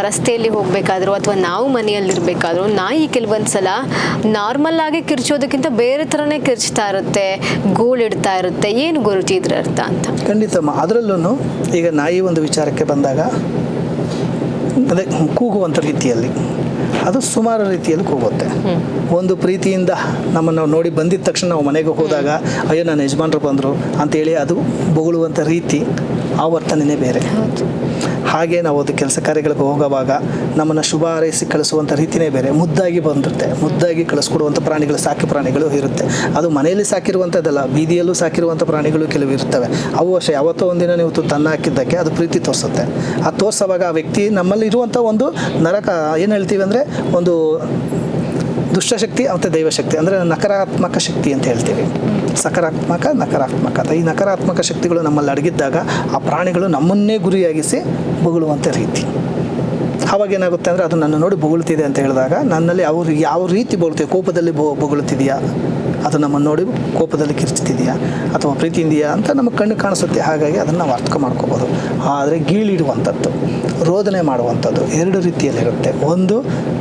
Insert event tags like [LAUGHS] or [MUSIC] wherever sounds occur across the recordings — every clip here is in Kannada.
ರಸ್ತೆಯಲ್ಲಿ ಹೋಗಬೇಕಾದ್ರು ಅಥವಾ ನಾವು ಮನೆಯಲ್ಲಿರ್ಬೇಕಾದ್ರೂ ನಾಯಿ ಕೆಲವೊಂದು ಸಲ ನಾರ್ಮಲ್ ಆಗಿ ಕಿರ್ಚೋದಕ್ಕಿಂತ ಬೇರೆ ಥರನೇ ಕಿರ್ಚ್ತಾ ಇರುತ್ತೆ ಗೋಳಿಡ್ತಾ ಇರುತ್ತೆ. ಏನು ಗುರುತಿ ಇದ್ರ ಅರ್ಥ ಅಂತ? ಖಂಡಿತಮ್ಮ ಅದರಲ್ಲೂ ಈಗ ನಾಯಿ ಒಂದು ವಿಚಾರಕ್ಕೆ ಬಂದಾಗ ಅದೇ ಕೂಗುವಂಥ ರೀತಿಯಲ್ಲಿ ಅದು ಸುಮಾರು ರೀತಿಯಲ್ಲಿ ಕೂಗುತ್ತೆ. ಒಂದು ಪ್ರೀತಿಯಿಂದ ನಮ್ಮನ್ನು ನೋಡಿ ಬಂದಿದ ತಕ್ಷಣ ನಾವು ಮನೆಗೆ ಹೋದಾಗ ಅಯ್ಯೋ ನನ್ನ ಯಜಮಾನರು ಬಂದರು ಅಂತೇಳಿ ಅದು ಬೊಗಳುವಂಥ ರೀತಿ ಆ ವರ್ತನೆನೇ ಬೇರೆ ಹಾಗೆ ನಾವು ಅದು ಕೆಲಸ ಕಾರ್ಯಗಳಿಗೆ ಹೋಗುವಾಗ ನಮ್ಮನ್ನು ಶುಭ ಹಾರೈಸಿ ಕಳಿಸುವಂಥ ರೀತಿನೇ ಬೇರೆ. ಮುದ್ದಾಗಿ ಬಂದಿರುತ್ತೆ. ಮುದ್ದಾಗಿ ಕಳಿಸ್ಕೊಡುವಂಥ ಪ್ರಾಣಿಗಳು, ಸಾಕಿ ಪ್ರಾಣಿಗಳು ಇರುತ್ತೆ. ಅದು ಮನೆಯಲ್ಲಿ ಸಾಕಿರುವಂಥದ್ದಲ್ಲ, ಬೀದಿಯಲ್ಲೂ ಸಾಕಿರುವಂಥ ಪ್ರಾಣಿಗಳು ಕೆಲವು ಇರ್ತವೆ. ಅವು ಅಷ್ಟೇ. ಯಾವತ್ತೋ ಒಂದಿನ ನೀವು ತನ್ನ ಹಾಕಿದ್ದಕ್ಕೆ ಅದು ಪ್ರೀತಿ ತೋರಿಸುತ್ತೆ. ಆ ತೋರಿಸುವಾಗ ಆ ವ್ಯಕ್ತಿ ನಮ್ಮಲ್ಲಿ ಇರುವಂಥ ಒಂದು ನರಕ, ಏನು ಹೇಳ್ತೀವಿ ಅಂದರೆ ಒಂದು ದುಷ್ಟಶಕ್ತಿ ಮತ್ತು ದೈವಶಕ್ತಿ, ಅಂದರೆ ನಕಾರಾತ್ಮಕ ಶಕ್ತಿ ಅಂತ ಹೇಳ್ತೀವಿ. ಸಕಾರಾತ್ಮಕ, ನಕಾರಾತ್ಮಕ. ಈ ನಕಾರಾತ್ಮಕ ಶಕ್ತಿಗಳು ನಮ್ಮಲ್ಲಿ ಅಡಗಿದ್ದಾಗ ಆ ಪ್ರಾಣಿಗಳು ನಮ್ಮನ್ನೇ ಗುರಿಯಾಗಿಸಿ ಬೊಗಳುವಂಥ ರೀತಿ. ಆವಾಗ ಏನಾಗುತ್ತೆ ಅಂದರೆ ಅದು ನನ್ನ ನೋಡಿ ಬೊಗಳುತ್ತಿದೆ ಅಂತ ಹೇಳಿದಾಗ ನನ್ನಲ್ಲಿ ಅವರು ಯಾವ ರೀತಿ ಬೊಗಳುತ್ತಿದೆ ಕೋಪದಲ್ಲಿ ಬೊ, ಬೊಗಳುತ್ತಿದೆಯಾ? ಅದು ನಮ್ಮನ್ನು ನೋಡಿ ಕೋಪದಲ್ಲಿ ಕಿರ್ಚ್ತಿದೆಯಾ ಅಥವಾ ಪ್ರೀತಿಯಿಂದೆಯಾ ಅಂತ ನಮ್ಮ ಕಣ್ಣು ಕಾಣಿಸುತ್ತೆ. ಹಾಗಾಗಿ ಅದನ್ನು ನಾವು ಅರ್ಥ ಮಾಡ್ಕೋಬೋದು. ಆದರೆ ಗೀಳಿಡುವಂಥದ್ದು, ರೋದನೆ ಮಾಡುವಂಥದ್ದು ಎರಡು ರೀತಿಯಲ್ಲಿರುತ್ತೆ. ಒಂದು,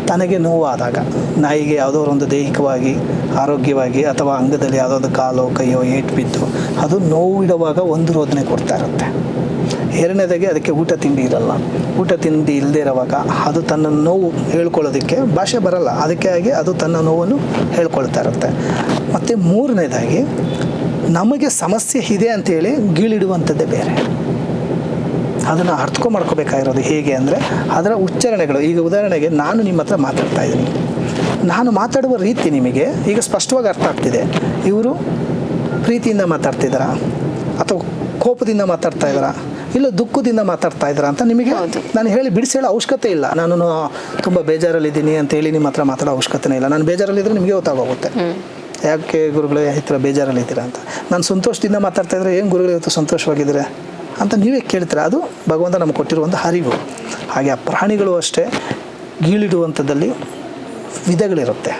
ತನಗೆ ನೋವಾದಾಗ, ನಾಯಿಗೆ ಯಾವುದೋ ಒಂದು ದೈಹಿಕವಾಗಿ, ಆರೋಗ್ಯವಾಗಿ ಅಥವಾ ಅಂಗದಲ್ಲಿ ಯಾವುದೋ ಒಂದು ಕಾಲೋ ಕೈಯೋ ಏಟು ಬಿದ್ದು ಅದು ನೋವಿಡುವಾಗ ಒಂದು ರೋದನೆ ಕೊಡ್ತಾ ಇರುತ್ತೆ. ಎರಡನೇದಾಗಿ ಅದಕ್ಕೆ ಊಟ ತಿಂಡಿ ಇರಲ್ಲ. ಊಟ ತಿಂಡಿ ಇಲ್ಲದೆ ಇರುವಾಗ ಅದು ತನ್ನ ನೋವು ಹೇಳ್ಕೊಳ್ಳೋದಕ್ಕೆ ಭಾಷೆ ಬರಲ್ಲ. ಅದಕ್ಕೆ ಆಗಿ ಅದು ತನ್ನ ನೋವನ್ನು ಹೇಳ್ಕೊಳ್ತಾ ಇರುತ್ತೆ. ಮತ್ತು ಮೂರನೇದಾಗಿ ನಮಗೆ ಸಮಸ್ಯೆ ಇದೆ ಅಂತೇಳಿ ಗೀಳಿಡುವಂಥದ್ದೇ ಬೇರೆ. ಅದನ್ನು ಅರ್ಥಕೊ ಮಾಡ್ಕೋಬೇಕಾಗಿರೋದು ಹೇಗೆ ಅಂದರೆ ಅದರ ಉಚ್ಚಾರಣೆಗಳು. ಈಗ ಉದಾಹರಣೆಗೆ ನಾನು ನಿಮ್ಮ ಹತ್ರ ಮಾತಾಡ್ತಾ ಇದ್ದೀನಿ. ನಾನು ಮಾತಾಡುವ ರೀತಿ ನಿಮಗೆ ಈಗ ಸ್ಪಷ್ಟವಾಗಿ ಅರ್ಥ ಆಗ್ತಿದೆ. ಇವರು ಪ್ರೀತಿಯಿಂದ ಮಾತಾಡ್ತಿದ್ದಾರಾ? ಅಥವಾ ಕೋಪದಿಂದ ಮಾತಾಡ್ತಾ ಇದ್ದಾರಾ? ಇಲ್ಲ ದುಃಖದಿಂದ ಮಾತಾಡ್ತಾ ಇದ್ದಾರಾ ಅಂತ ನಿಮಗೆ? ನಾನು ಹೇಳಿ ಬಿಡಿಸಿ ಹೇಳೋ ಅವಶ್ಯಕತೆ ಇಲ್ಲ. ನಾನು ತುಂಬ ಬೇಜಾರಲ್ಲಿದ್ದೀನಿ ಅಂತ ಹೇಳಿ ನಿಮ್ಮ ಹತ್ರ ಮಾತಾಡೋ ಅವಶ್ಯಕತೆನೇ ಇಲ್ಲ. ನಾನು ಬೇಜಾರಲ್ಲಿದ್ದರೆ ನಿಮಗೆ ಗೊತ್ತಾಗೋಗುತ್ತೆ. ಯಾಕೆ ಗುರುಗಳೇ ಈ ಥರ ಬೇಜಾರಲ್ಲಿದ್ದೀರಾ ಅಂತ? ನಾನು ಸಂತೋಷದಿಂದ ಮಾತಾಡ್ತಾ ಇದ್ರೆ ಏನು ಗುರುಗಳು ಇವತ್ತು ಸಂತೋಷವಾಗಿದ್ದೀರಾ ಅಂತ ನೀವೇ ಕೇಳ್ತೀರಾ? ಅದು ಭಗವಂತ ನಮ್ಗೆ ಕೊಟ್ಟಿರೋ ಒಂದು ಹರಿವು. ಹಾಗೆ ಆ ಪ್ರಾಣಿಗಳು ಅಷ್ಟೇ ಗೀಳಿಡುವಂಥದ್ದಲ್ಲಿ ವಿಧಗಳಿರುತ್ತೆ.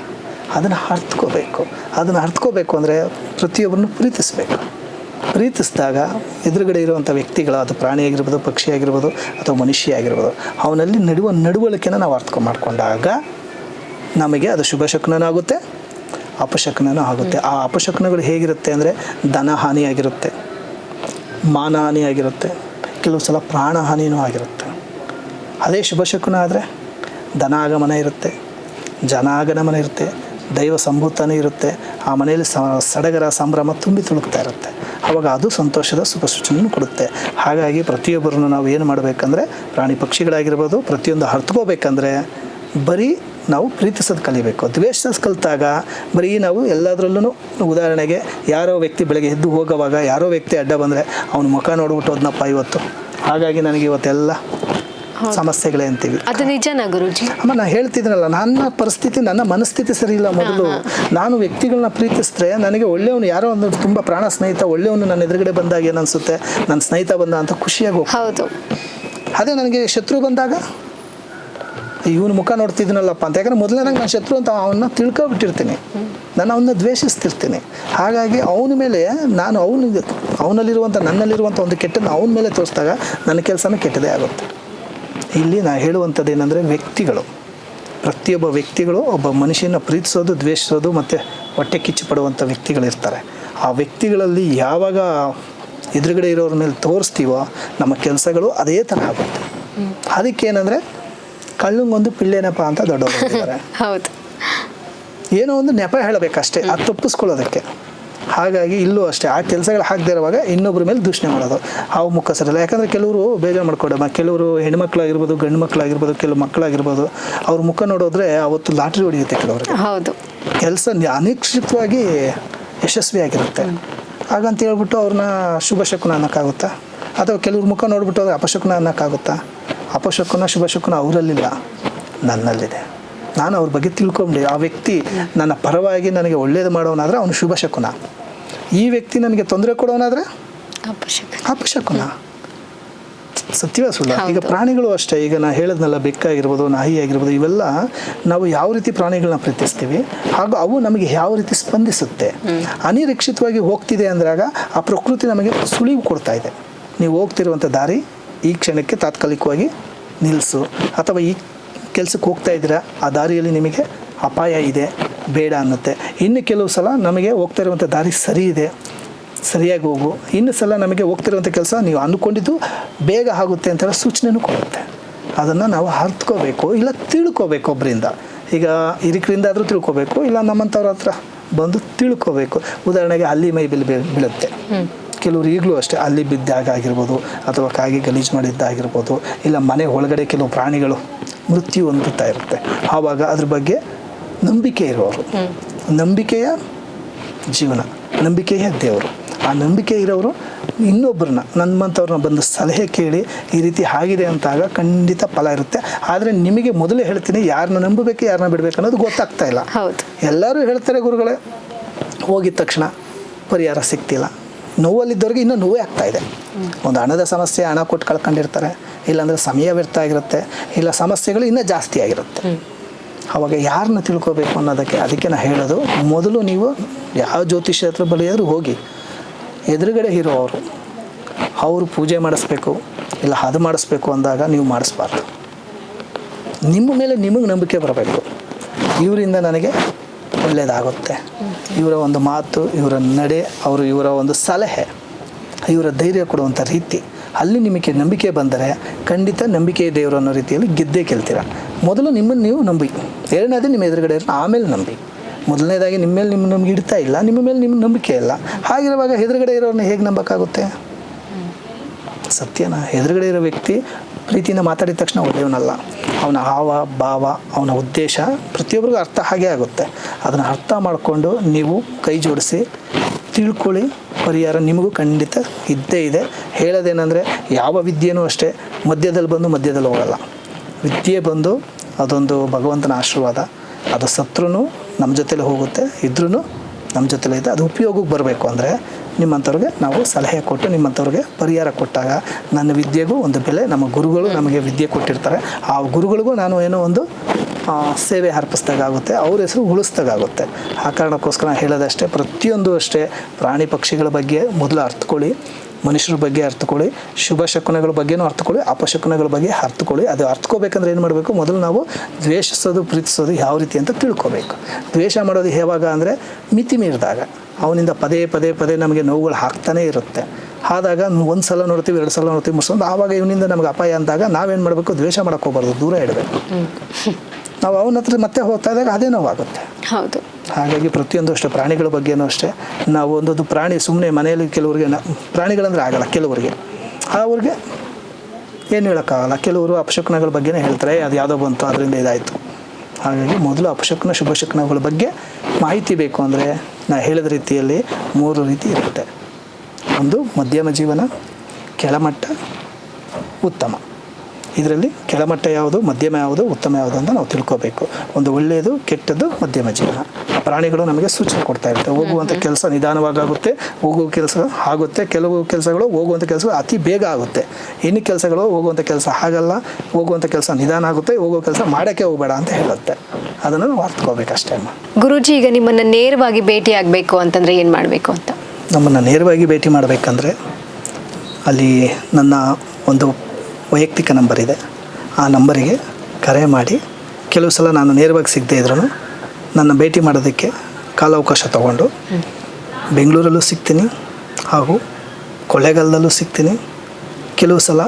ಅದನ್ನು ಅರ್ತ್ಕೋಬೇಕು. ಅದನ್ನು ಅರ್ಥಕೋಬೇಕು ಅಂದರೆ ಪ್ರತಿಯೊಬ್ಬರನ್ನು ಪ್ರೀತಿಸಬೇಕು. ಪ್ರೀತಿಸಿದಾಗ ಎದುರುಗಡೆ ಇರುವಂಥ ವ್ಯಕ್ತಿಗಳು, ಅದು ಪ್ರಾಣಿ ಆಗಿರ್ಬೋದು ಪಕ್ಷಿ ಆಗಿರ್ಬೋದು ಅಥವಾ ಮನುಷ್ಯ ಆಗಿರ್ಬೋದು ಅವನಲ್ಲಿ ನಡುವ ನಡವಳಿಕೆನ ನಾವು ಅರ್ಥ ಮಾಡಿಕೊಂಡಾಗ ನಮಗೆ ಅದು ಶುಭ ಆಗುತ್ತೆ ಅಪಶಕ್ನೂ ಆಗುತ್ತೆ. ಆ ಅಪಶಕ್ನಗಳು ಹೇಗಿರುತ್ತೆ ಅಂದರೆ ಧನ ಹಾನಿಯಾಗಿರುತ್ತೆ ಮಾನಹಾನಿ ಆಗಿರುತ್ತೆ ಕೆಲವು ಸಲ ಪ್ರಾಣ ಹಾನಿನೂ ಆಗಿರುತ್ತೆ. ಅದೇ ಶುಭ ಶಕುನ ಆದರೆ ಧನಾಗಮನ ಇರುತ್ತೆ, ಜನಾಗಮನ ಇರುತ್ತೆ, ದೈವ ಸಂಭೂತನೂ ಇರುತ್ತೆ, ಆ ಮನೆಯಲ್ಲಿ ಸಡಗರ ಸಂಭ್ರಮ ತುಂಬಿ ತುಳುಕ್ತಾ ಇರುತ್ತೆ. ಆವಾಗ ಅದು ಸಂತೋಷದ ಸುಖ ಸೂಚನೆಯನ್ನು ಕೊಡುತ್ತೆ. ಹಾಗಾಗಿ ಪ್ರತಿಯೊಬ್ಬರನ್ನು ನಾವು ಏನು ಮಾಡಬೇಕಂದ್ರೆ, ಪ್ರಾಣಿ ಪಕ್ಷಿಗಳಾಗಿರ್ಬೋದು, ಪ್ರತಿಯೊಂದು ಹರ್ತ್ಕೋಬೇಕಂದ್ರೆ, ಬರೀ ನಾವು ಪ್ರೀತಿಸೋದು ಕಲಿಬೇಕು. ದ್ವೇಷ ಕಲಿತಾಗ ಬರೀ ನಾವು ಎಲ್ಲದರಲ್ಲೂ ಉದಾಹರಣೆಗೆ ಯಾರೋ ವ್ಯಕ್ತಿ ಬೆಳಗ್ಗೆ ಎದ್ದು ಹೋಗೋವಾಗ, ಯಾರೋ ವ್ಯಕ್ತಿ ಅಡ್ಡ ಬಂದರೆ, ಅವನ ಮುಖ ನೋಡ್ಬಿಟ್ಟು ಹೋದ್ನಪ್ಪ ಇವತ್ತು. ಹಾಗಾಗಿ ನನಗೆ ಇವತ್ತೆಲ್ಲ ಸಮಸ್ಯೆಗಳೇ ಅಂತೀವಿ. ಅದು ನಿಜನಾ ಗುರುಜಿ. ಅಮ್ಮ ನಾನು ಹೇಳ್ತಿದ್ದೀನಲ್ಲ ನನ್ನ ಪರಿಸ್ಥಿತಿ ನನ್ನ ಮನಸ್ಥಿತಿ ಸರಿ ಇಲ್ಲ ಮೊದಲು. ನಾನು ವ್ಯಕ್ತಿಗಳನ್ನ ಪ್ರೀತಿಸಿದ್ರೆ ನನಗೆ ಒಳ್ಳೆಯವನು ಯಾರೋ ಒಂದು ತುಂಬ ಪ್ರಾಣ ಸ್ನೇಹಿತ ಒಳ್ಳೆಯವನು ನನ್ನ ಎದುರುಗಡೆ ಬಂದಾಗ ಏನನ್ಸುತ್ತೆ? ಅನ್ಸುತ್ತೆ ನನ್ನ ಸ್ನೇಹಿತ ಬಂದ ಅಂತ ಖುಷಿಯಾಗಿ ಹೌದು. ಅದೇ ನನಗೆ ಶತ್ರು ಬಂದಾಗ ಇವನು ಮುಖ ನೋಡ್ತಿದ್ದೀನಲ್ಲಪ್ಪ ಅಂತ. ಯಾಕಂದ್ರೆ ಮೊದಲನೇದಾಗಿ ನಾನು ಶತ್ರು ಅಂತ ಅವನ್ನ ತಿಳ್ಕೊಬಿಟ್ಟಿರ್ತೀನಿ. ನಾನು ಅವನ್ನ ದ್ವೇಷಿಸ್ತಿರ್ತೀನಿ. ಹಾಗಾಗಿ ಅವನ ಮೇಲೆ ನಾನು ಅವನಿಗೆ ಅವನಲ್ಲಿರುವಂಥ ನನ್ನಲ್ಲಿರುವಂಥ ಒಂದು ಕೆಟ್ಟದ್ದು ಅವನ ಮೇಲೆ ತೋರಿಸಿದಾಗ ನನ್ನ ಕೆಲಸನೂ ಕೆಟ್ಟದೇ ಆಗುತ್ತೆ. ಇಲ್ಲಿ ನಾ ಹೇಳುವಂಥದ್ದು ಏನಂದರೆ ವ್ಯಕ್ತಿಗಳು. ಪ್ರತಿಯೊಬ್ಬ ವ್ಯಕ್ತಿಗಳು ಒಬ್ಬ ಮನುಷ್ಯನ ಪ್ರೀತಿಸೋದು ದ್ವೇಷಿಸೋದು ಮತ್ತು ಹೊಟ್ಟೆ ಕಿಚ್ಚು ಪಡುವಂಥ ವ್ಯಕ್ತಿಗಳಿರ್ತಾರೆ. ಆ ವ್ಯಕ್ತಿಗಳಲ್ಲಿ ಯಾವಾಗ ಎದುರುಗಡೆ ಇರೋರ ಮೇಲೆ ತೋರಿಸ್ತೀವೋ ನಮ್ಮ ಕೆಲಸಗಳು ಅದೇ ಥರ ಆಗುತ್ತೆ. ಅದಕ್ಕೇನಂದರೆ ಕಳ್ಳಂಗೊಂದು ಪಿಳ್ಳೆನಪ್ಪ ಅಂತ ದೊಡ್ಡವರು [LAUGHS] ಹೌದು. ಏನೋ ಒಂದು ನೆಪ ಹೇಳಬೇಕಷ್ಟೇ ಅದು ತಪ್ಪಿಸ್ಕೊಳ್ಳೋದಕ್ಕೆ. ಹಾಗಾಗಿ ಇಲ್ಲೂ ಅಷ್ಟೇ ಆ ಕೆಲಸಗಳು ಹಾಕದೇ ಇರುವಾಗ ಇನ್ನೊಬ್ಬರ ಮೇಲೆ ದೂಷಣೆ ಮಾಡೋದು ಅವು ಮುಖ ಸರಿಲ್ಲ ಯಾಕಂದರೆ ಕೆಲವರು ಬೇಜಾರು ಮಾಡ್ಕೊಡಮ್ಮ ಕೆಲವರು ಹೆಣ್ಮಕ್ಳಾಗಿರ್ಬೋದು ಗಂಡು ಮಕ್ಕಳಾಗಿರ್ಬೋದು ಕೆಲವು ಮಕ್ಕಳಾಗಿರ್ಬೋದು ಅವ್ರ ಮುಖ ನೋಡಿದ್ರೆ ಅವತ್ತು ಲಾಟ್ರಿ ಹೊಡೆಯುತ್ತೆ ಕೆಲವ್ರಿಗೆ. ಹೌದು. ಕೆಲಸ ಅನಿಕ್ಷಿತವಾಗಿ ಯಶಸ್ವಿಯಾಗಿರುತ್ತೆ. ಹಾಗಂತ ಹೇಳ್ಬಿಟ್ಟು ಅವ್ರನ್ನ ಶುಭ ಶಕುನ ಅನ್ನೋಕ್ಕಾಗುತ್ತಾ? ಅಥವಾ ಕೆಲವ್ರ ಮುಖ ನೋಡ್ಬಿಟ್ಟು ಅವ್ರಿಗೆ ಅಪಶಕುನ ಅನ್ನೋಕ್ಕಾಗುತ್ತಾ? ಅಪಶಕುನ ಶುಭ ಶಕುನ ಅವರಲ್ಲಿಲ್ಲ ನನ್ನಲ್ಲಿದೆ. ನಾನು ಅವ್ರ ಬಗ್ಗೆ ತಿಳ್ಕೊಂಡೆ. ಆ ವ್ಯಕ್ತಿ ನನ್ನ ಪರವಾಗಿ ನನಗೆ ಒಳ್ಳೇದು ಮಾಡೋನಾದ್ರೆ ಅವನು ಶುಭ ಶಕುನ. ಈ ವ್ಯಕ್ತಿ ನನಗೆ ತೊಂದರೆ ಕೊಡೋನಾದ್ರೆ? ಅಪಶಕ ಅಪಶಕುನ? ಸತ್ಯವೇ ಸುಳ್ಳ. ಈಗ ಪ್ರಾಣಿಗಳು ಅಷ್ಟೇ. ಈಗ ನಾ ಹೇಳಿದ್ನಲ್ಲ ಬೆಕ್ಕಾಗಿರ್ಬೋದು ನಾಯಿ ಆಗಿರ್ಬೋದು ಇವೆಲ್ಲ ನಾವು ಯಾವ ರೀತಿ ಪ್ರಾಣಿಗಳನ್ನ ಪ್ರೀತಿಸ್ತೀವಿ ಹಾಗೂ ಅವು ನಮಗೆ ಯಾವ ರೀತಿ ಸ್ಪಂದಿಸುತ್ತೆ? ಅನಿರೀಕ್ಷಿತವಾಗಿ ಹೋಗ್ತಿದೆ ಅಂದಾಗ ಆ ಪ್ರಕೃತಿ ನಮಗೆ ಸುಳಿವು ಕೊಡ್ತಾ ಇದೆ. ನೀವು ಹೋಗ್ತಿರುವಂಥ ದಾರಿ ಈ ಕ್ಷಣಕ್ಕೆ ತಾತ್ಕಾಲಿಕವಾಗಿ ನಿಲ್ಲಿಸು ಅಥವಾ ಈ ಕೆಲಸಕ್ಕೆ ಹೋಗ್ತಾ ಇದ್ದೀರಾ ಆ ದಾರಿಯಲ್ಲಿ ನಿಮಗೆ ಅಪಾಯ ಇದೆ. ಬೇಡ ಅನ್ನುತ್ತೆ. ಇನ್ನು ಕೆಲವು ಸಲ ನಮಗೆ ಹೋಗ್ತಾ ಇರುವಂಥ ದಾರಿ ಸರಿ ಇದೆ. ಸರಿಯಾಗಿ ಹೋಗು. ಇನ್ನು ಸಲ ನಮಗೆ ಹೋಗ್ತಿರುವಂಥ ಕೆಲಸ ನೀವು ಅಂದ್ಕೊಂಡಿದ್ದು ಬೇಗ ಆಗುತ್ತೆ ಅಂತ ಸೂಚನೆನೂ ಕೊಡುತ್ತೆ. ಅದನ್ನು ನಾವು ಅರ್ಥಕೋಬೇಕು ಇಲ್ಲ ತಿಳ್ಕೋಬೇಕು ಒಬ್ಬರಿಂದ ಈಗ ಹಿರಿಕರಿಂದ ಆದರೂ ತಿಳ್ಕೊಬೇಕು ಇಲ್ಲ ನಮ್ಮಂಥವ್ರ ಹತ್ರ ಬಂದು ತಿಳ್ಕೋಬೇಕು. ಉದಾಹರಣೆಗೆ ಅಲ್ಲಿ ಮೈ ಬಿಲ್ ಬೀಳ್- ಬೀಳುತ್ತೆ. ಕೆಲವರು ಈಗಲೂ ಅಷ್ಟೇ ಅಲ್ಲಿ ಬಿದ್ದಾಗ ಆಗಿರ್ಬೋದು ಅಥವಾ ಕಾಗಿ ಗಲೀಜು ಮಾಡಿದ್ದಾಗಿರ್ಬೋದು ಇಲ್ಲ ಮನೆ ಒಳಗಡೆ ಕೆಲವು ಪ್ರಾಣಿಗಳು ಮೃತ್ಯು ಹೊಂದುತ್ತಾ ಇರುತ್ತೆ. ಆವಾಗ ಅದ್ರ ಬಗ್ಗೆ ನಂಬಿಕೆ ಇರೋರು. ನಂಬಿಕೆಯ ಜೀವನ ನಂಬಿಕೆಯ ದೇವರು. ಆ ನಂಬಿಕೆ ಇರೋರು ಇನ್ನೊಬ್ಬರನ್ನ ನನ್ನಂಥವ್ರನ್ನ ಬಂದು ಸಲಹೆ ಕೇಳಿ ಈ ರೀತಿ ಆಗಿದೆ ಅಂತಾಗ ಖಂಡಿತ ಫಲ ಇರುತ್ತೆ. ಆದರೆ ನಿಮಗೆ ಮೊದಲೇ ಹೇಳ್ತೀನಿ ಯಾರನ್ನ ನಂಬಬೇಕು ಯಾರನ್ನ ಬಿಡಬೇಕು ಅನ್ನೋದು ಗೊತ್ತಾಗ್ತಾ ಇಲ್ಲ. ಹೌದು. ಎಲ್ಲರೂ ಹೇಳ್ತಾರೆ ಗುರುಗಳೇ ಹೋಗಿದ ತಕ್ಷಣ ಪರಿಹಾರ ಸಿಗ್ತಿಲ್ಲ. ನೋವಲ್ಲಿದ್ದವ್ರಿಗೆ ಇನ್ನೂ ನೋವೇ ಆಗ್ತಾ ಇದೆ. ಒಂದು ಹಣದ ಸಮಸ್ಯೆ ಹಣ ಕೊಟ್ಟು ಕಳ್ಕೊಂಡಿರ್ತಾರೆ. ಇಲ್ಲಾಂದರೆ ಸಮಯ ವ್ಯರ್ಥ ಆಗಿರುತ್ತೆ. ಇಲ್ಲ ಸಮಸ್ಯೆಗಳು ಇನ್ನೂ ಜಾಸ್ತಿ ಆಗಿರುತ್ತೆ. ಅವಾಗ ಯಾರನ್ನ ತಿಳ್ಕೊಬೇಕು ಅನ್ನೋದಕ್ಕೆ ಅದಕ್ಕೆ ನಾನು ಹೇಳೋದು, ಮೊದಲು ನೀವು ಯಾವ ಜ್ಯೋತಿಷ್ಯ ಹತ್ರ ಬಳಿಯಾದರೂ ಹೋಗಿ, ಎದುರುಗಡೆ ಇರೋ ಅವರು ಅವರು ಪೂಜೆ ಮಾಡಿಸ್ಬೇಕು, ಇಲ್ಲ ಅದು ಮಾಡಿಸ್ಬೇಕು ಅಂದಾಗ ನೀವು ಮಾಡಿಸ್ಬಾರ್ದು. ನಿಮ್ಮ ಮೇಲೆ ನಿಮಗೆ ನಂಬಿಕೆ ಬರಬೇಕು. ಇವರಿಂದ ನನಗೆ ಒಳ್ಳೆಯದಾಗುತ್ತೆ ಇವರ ಒಂದು ಮಾತು, ಇವರ ನಡೆ, ಅವರು ಇವರ ಒಂದು ಸಲಹೆ, ಇವರ ಧೈರ್ಯ ಕೊಡುವಂಥ ರೀತಿ. ಅಲ್ಲಿ ನಿಮಗೆ ನಂಬಿಕೆ ಬಂದರೆ ಖಂಡಿತ ನಂಬಿಕೆ ದೇವರು ಅನ್ನೋ ರೀತಿಯಲ್ಲಿ ಗೆದ್ದೇ ಕೇಳ್ತೀರ? ಮೊದಲು ನಿಮ್ಮನ್ನು ನೀವು ನಂಬಿ. ಎರಡನೇದು ನಿಮ್ಮ ಎದುರುಗಡೆ ಆಮೇಲೆ ನಂಬಿ. ಮೊದಲನೇದಾಗಿ ನಿಮ್ಮ ಮೇಲೆ ನಿಮ್ಮ ನಮ್ಗೆ ಇಡ್ತಾ ಇಲ್ಲ, ನಿಮ್ಮ ಮೇಲೆ ನಿಮ್ಮ ನಂಬಿಕೆ ಇಲ್ಲ. ಹಾಗಿರುವಾಗ ಎದುರುಗಡೆ ಇರೋರನ್ನ ಹೇಗೆ ನಂಬಕ್ಕಾಗುತ್ತೆ? ಸತ್ಯನ ಎದುರುಗಡೆ ಇರೋ ವ್ಯಕ್ತಿ ಪ್ರೀತಿಯಿಂದ ಮಾತಾಡಿದ ತಕ್ಷಣ ಒಳ್ಳೆಯವನಲ್ಲ. ಅವನ ಹಾವ, ಭಾವ, ಅವನ ಉದ್ದೇಶ ಪ್ರತಿಯೊಬ್ಬರಿಗೂ ಅರ್ಥ ಹಾಗೆ ಆಗುತ್ತೆ. ಅದನ್ನು ಅರ್ಥ ಮಾಡಿಕೊಂಡು ನೀವು ಕೈ ಜೋಡಿಸಿ ತಿಳ್ಕೊಳ್ಳಿ. ಪರಿಹಾರ ನಿಮಗೂ ಖಂಡಿತ ಇದ್ದೇ ಇದೆ. ಹೇಳೋದೇನೆಂದರೆ, ಯಾವ ವಿದ್ಯೆನೂ ಅಷ್ಟೇ ಮಧ್ಯದಲ್ಲಿ ಬಂದು ಮಧ್ಯದಲ್ಲಿ ಹೋಗಲ್ಲ. ವಿದ್ಯೆ ಬಂದು ಅದೊಂದು ಭಗವಂತನ ಆಶೀರ್ವಾದ. ಅದು ಸತ್ರೂ ನಮ್ಮ ಜೊತೆಲೇ ಹೋಗುತ್ತೆ ಇದ್ರೂ ನಮ್ಮ ಜೊತೆಲೇ ಇದೆ. ಅದು ಉಪಯೋಗಕ್ಕೆ ಬರಬೇಕು ಅಂದರೆ ನಿಮ್ಮಂಥವ್ರಿಗೆ ನಾವು ಸಲಹೆ ಕೊಟ್ಟು ನಿಮ್ಮಂಥವ್ರಿಗೆ ಪರಿಹಾರ ಕೊಟ್ಟಾಗ ನನ್ನ ವಿದ್ಯೆಗೂ ಒಂದು ಬೆಲೆ, ನಮ್ಮ ಗುರುಗಳು ನಮಗೆ ವಿದ್ಯೆ ಕೊಟ್ಟಿರ್ತಾರೆ. ಆ ಗುರುಗಳಿಗೂ ನಾನು ಏನೋ ಒಂದು ಸೇವೆ ಅರ್ಪಿಸ್ದಾಗುತ್ತೆ ಅವ್ರ ಹೆಸರು ಉಳಿಸ್ದಾಗುತ್ತೆ ಆ ಕಾರಣಕ್ಕೋಸ್ಕರ ಹೇಳೋದಷ್ಟೇ, ಪ್ರತಿಯೊಂದು ಅಷ್ಟೇ, ಪ್ರಾಣಿ ಪಕ್ಷಿಗಳ ಬಗ್ಗೆ ಮೊದಲು ಅರ್ಥಕೊಳ್ಳಿ ಮನುಷ್ಯರ ಬಗ್ಗೆ ಅರ್ಥಕೊಳ್ಳಿ ಶುಭ ಶಕುನಗಳ ಬಗ್ಗೆನೂ ಅರ್ಥಕೊಳ್ಳಿ ಅಪಶಕುನಗಳ ಬಗ್ಗೆ ಅರ್ಥಕೊಳ್ಳಿ ಅದು ಅರ್ಥಕೋಬೇಕಂದ್ರೆ ಏನು ಮಾಡಬೇಕು? ಮೊದಲು ನಾವು ದ್ವೇಷಿಸೋದು, ಪ್ರೀತಿಸೋದು ಯಾವ ರೀತಿ ಅಂತ ತಿಳ್ಕೊಬೇಕು. ದ್ವೇಷ ಮಾಡೋದು ಯಾವಾಗ ಅಂದರೆ ಮಿತಿ ಮೀರಿದಾಗ ಅವನಿಂದ ಪದೇ ಪದೇ ಪದೇ ನಮಗೆ ನೋವುಗಳು ಹಾಕ್ತಾನೇ ಇರುತ್ತೆ. ಆದಾಗ ಒಂದು ಸಲ ನೋಡ್ತೀವಿ ಎರಡು ಸಲ ನೋಡ್ತೀವಿ ಮುಗಿಸ್ಕೊಂಡು ಆವಾಗ ಇವನಿಂದ ನಮಗೆ ಅಪಾಯ ಅಂದಾಗ ನಾವೇನು ಮಾಡಬೇಕು? ದ್ವೇಷ ಮಾಡಕ್ಕೆ ಹೋಗ್ಬಾರ್ದು ದೂರ ಇಡಬೇಕು. ನಾವು ಅವನ ಹತ್ರ ಮತ್ತೆ ಹೋಗ್ತಾ ಇದ್ದಾಗ ಅದೇ ನೋವಾಗುತ್ತೆ. ಹೌದು. ಹಾಗಾಗಿ ಪ್ರತಿಯೊಂದು ಅಷ್ಟೇ ಪ್ರಾಣಿಗಳ ಬಗ್ಗೆನೂ ಅಷ್ಟೇ ನಾವು ಒಂದೊಂದು ಪ್ರಾಣಿ ಸುಮ್ಮನೆ ಮನೆಯಲ್ಲಿ ಕೆಲವರಿಗೆ ಪ್ರಾಣಿಗಳಂದ್ರೆ ಆಗಲ್ಲ ಕೆಲವರಿಗೆ. ಅವ್ರಿಗೆ ಏನು ಹೇಳೋಕ್ಕಾಗಲ್ಲ ಕೆಲವರು ಅಪಶಕುನಗಳ ಬಗ್ಗೆನೇ ಹೇಳ್ತಾರೆ ಅದು ಯಾವುದೋ ಬಂತು ಅದರಿಂದ ಇದಾಯಿತು. ಹಾಗಾಗಿ ಮೊದಲು ಅಪಶಕುನ ಶುಭಶಕುನಗಳ ಬಗ್ಗೆ ಮಾಹಿತಿ ಬೇಕು ಅಂದರೆ ನಾ ಹೇಳಿದ ರೀತಿಯಲ್ಲಿ ಮೂರು ರೀತಿ ಇರುತ್ತೆ. ಒಂದು ಮಧ್ಯಮ ಜೀವನ ಕೆಳಮಟ್ಟ ಉತ್ತಮ. ಇದರಲ್ಲಿ ಕೆಳಮಟ್ಟ ಯಾವುದು ಮಧ್ಯಮ ಯಾವುದು ಉತ್ತಮ ಯಾವುದು ಅಂತ ನಾವು ತಿಳ್ಕೋಬೇಕು. ಒಂದು ಒಳ್ಳೆಯದು ಕೆಟ್ಟದ್ದು ಮಧ್ಯಮ ಜೀವನ. ಪ್ರಾಣಿಗಳು ನಮಗೆ ಸೂಚನೆ ಕೊಡ್ತಾ ಇರುತ್ತೆ. ಹೋಗುವಂಥ ಕೆಲಸ ನಿಧಾನವಾಗುತ್ತೆ ಹೋಗುವ ಕೆಲಸ ಆಗುತ್ತೆ ಕೆಲವು ಕೆಲಸಗಳು ಹೋಗುವಂಥ ಕೆಲಸ ಅತಿ ಬೇಗ ಆಗುತ್ತೆ. ಇನ್ನು ಕೆಲಸಗಳು ಹೋಗುವಂಥ ಕೆಲಸ ಆಗಲ್ಲ ಹೋಗುವಂಥ ಕೆಲಸ ನಿಧಾನ ಆಗುತ್ತೆ ಹೋಗೋ ಕೆಲಸ ಮಾಡೋಕ್ಕೆ ಹೋಗಬೇಡ ಅಂತ ಹೇಳುತ್ತೆ. ಅದನ್ನು ನಾವು ಅರ್ಥಕೋಬೇಕಷ್ಟೇ ಗುರುಜಿ ಈಗ ನಿಮ್ಮನ್ನು ನೇರವಾಗಿ ಭೇಟಿ ಆಗಬೇಕು ಅಂತಂದರೆ ಏನು ಮಾಡಬೇಕು ಅಂತ? ನಮ್ಮನ್ನು ನೇರವಾಗಿ ಭೇಟಿ ಮಾಡಬೇಕಂದ್ರೆ ಅಲ್ಲಿ ನನ್ನ ಒಂದು ವೈಯಕ್ತಿಕ ನಂಬರ್ ಇದೆ. ಆ ನಂಬರಿಗೆ ಕರೆ ಮಾಡಿ ಕೆಲವು ಸಲ ನಾನು ನೇರವಾಗಿ ಸಿಗದೇ ಇದ್ರೂ ನನ್ನ ಭೇಟಿ ಮಾಡೋದಕ್ಕೆ ಕಾಲಾವಕಾಶ ತಗೊಂಡು ಬೆಂಗಳೂರಲ್ಲೂ ಸಿಗ್ತೀನಿ ಹಾಗೂ ಕೊಳ್ಳೇಗಾಲದಲ್ಲೂ ಸಿಗ್ತೀನಿ. ಕೆಲವು ಸಲ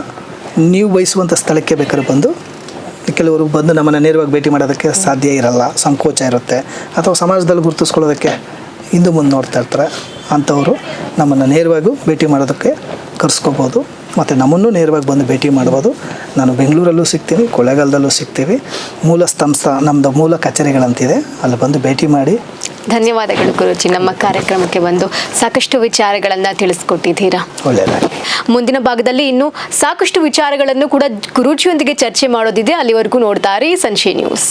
ನೀವು ಬಯಸುವಂಥ ಸ್ಥಳಕ್ಕೆ ಬೇಕಾದ್ರೆ ಬಂದು ಕೆಲವರು ಬಂದು ನಮ್ಮನ್ನು ನೇರವಾಗಿ ಭೇಟಿ ಮಾಡೋದಕ್ಕೆ ಸಾಧ್ಯ ಇರಲ್ಲ, ಸಂಕೋಚ ಇರುತ್ತೆ ಅಥವಾ ಸಮಾಜದಲ್ಲಿ ಗುರುತಿಸ್ಕೊಳ್ಳೋದಕ್ಕೆ ಹಿಂದೆ ಮುಂದೆ ನೋಡ್ತಾ ಇರ್ತಾರೆ. ಅಂಥವರು ನಮ್ಮನ್ನು ನೇರವಾಗಿ ಭೇಟಿ ಮಾಡೋದಕ್ಕೆ ಕರೆಸ್ಕೋಬೋದು. ಮತ್ತು ನಮ್ಮನ್ನು ನೇರವಾಗಿ ಬಂದು ಭೇಟಿ ಮಾಡ್ಬೋದು. ನಾನು ಬೆಂಗಳೂರಲ್ಲೂ ಸಿಗ್ತೀನಿ ಕೊಳ್ಳೇಗಾಲದಲ್ಲೂ ಸಿಗ್ತೀವಿ. ಮೂಲ ಸಂಸ್ಥಾ ನಮ್ಮದು ಮೂಲ ಕಚೇರಿಗಳಂತಿದೆ. ಅಲ್ಲಿ ಬಂದು ಭೇಟಿ ಮಾಡಿ. ಧನ್ಯವಾದಗಳು ಗುರುಜಿ. ನಮ್ಮ ಕಾರ್ಯಕ್ರಮಕ್ಕೆ ಬಂದು ಸಾಕಷ್ಟು ವಿಚಾರಗಳನ್ನು ತಿಳಿಸ್ಕೊಟ್ಟಿದ್ದೀರಾ. ಒಳ್ಳೆಯದಾಗಿ ಮುಂದಿನ ಭಾಗದಲ್ಲಿ ಇನ್ನು ಸಾಕಷ್ಟು ವಿಚಾರಗಳನ್ನು ಕೂಡ ಗುರೂಜಿಯೊಂದಿಗೆ ಚರ್ಚೆ ಮಾಡೋದಿದೆ. ಅಲ್ಲಿವರೆಗೂ ನೋಡ್ತಾರೆ ಸಂಜೆ ನ್ಯೂಸ್.